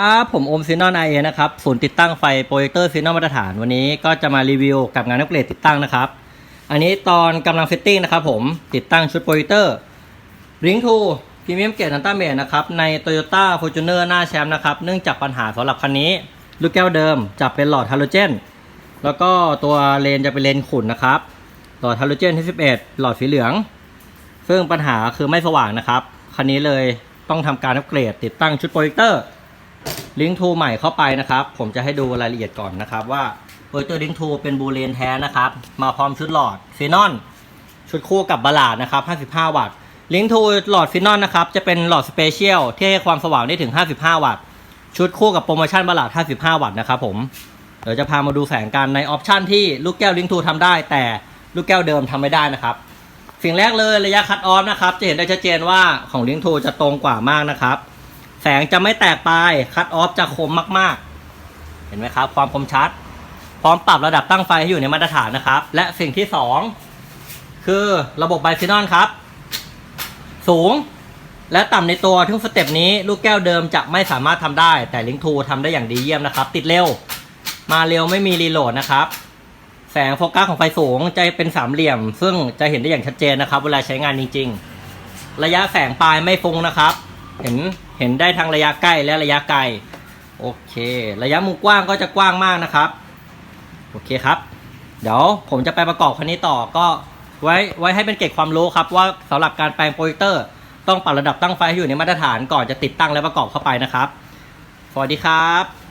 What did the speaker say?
ครับผมโอมซีนอนไอเอนะครับศูนย์ติดตั้งไฟโปรเจคเตอร์ซีนอนมาตรฐานวันนี้ก็จะมารีวิวกับงานอัปเกรดติดตั้งนะครับ อันนี้ตอนกำลังเซตติ้งนะครับผมติดตั้งชุดโปรเจคเตอร์ริงทูพรีเมียมเกรดนันต้าเมดนะครับใน Toyota Fortuner หน้าแชมป์นะครับเนื่องจากปัญหาสำหรับคันนี้ ลูกแก้วเดิมจะเป็นหลอดฮาโลเจน แล้วก็ตัวเลนจะเป็นเลนขุ่นนะครับหลอดฮาโลเจนที่11 หลอดสีเหลือง ซึ่งปัญหาคือไม่สว่างนะครับคันนี้เลยต้องทำการอัปเกรดติดตั้งชุดโปรเจคเตอร์ ลิงทูใหม่เข้าไปนะครับ ผมจะให้ดูรายละเอียดก่อนนะครับว่าโปรเจคเตอร์ลิงทูเป็นบูเลนแท้นะครับ มาพร้อมชุดหลอดฟีนอนชุดคู่กับบาลาดนะครับ 55 วัตต์ลิงทูหลอดฟีนอนนะครับจะเป็นหลอดสเปเชียลที่ให้ความสว่างได้ถึง 55 วัตต์ชุดคู่กับโปรโมชั่นบาลาด55 วัตต์นะครับผมเดี๋ยวจะพามาดูแสงกันในออปชันที่ลูกแก้วลิงทูทำได้ แต่ลูกแก้วเดิมทำไม่ได้นะครับสิ่งแรกเลยระยะคัดออฟนะครับ จะเห็นได้ชัดเจนว่าของลิงทูจะตรงกว่ามากนะครับ แสงจะไม่แตกปลายคัดออฟจะคมมากๆ เห็นไหมครับ ความคมชัด พร้อมปรับระดับตั้งไฟให้อยู่ในมาตรฐานนะครับ และสิ่งที่สองคือระบบไบฟินอลครับ สูงและต่ำในตัวทุกสเต็ปนี้ลูกแก้วเดิมจะไม่สามารถทำได้ แต่ลิงทูทำได้อย่างดีเยี่ยมนะครับ ติดเร็ว มาเร็วไม่มีรีโหลดนะครับแสงโฟกัสของไฟสูงจะเป็นสามเหลี่ยม ซึ่งจะเห็นได้อย่างชัดเจนนะครับ เวลาใช้งานจริง ๆ ระยะแสงปลายไม่ฟุ้งนะครับ เห็น เห็นได้ทั้งระยะใกล้และระยะไกล โอเค ระยะมุมกว้างก็จะกว้างมากนะครับ โอเคครับ เดี๋ยวผมจะไปประกอบคันนี้ต่อก็ไว้ไว้ให้เป็นเกจความรู้ครับ ว่าสำหรับการแปลงโปรเจคเตอร์ ต้องปรับระดับตั้งไฟให้อยู่ในมาตรฐานก่อนจะติดตั้งและประกอบเข้าไปนะครับ สวัสดีครับ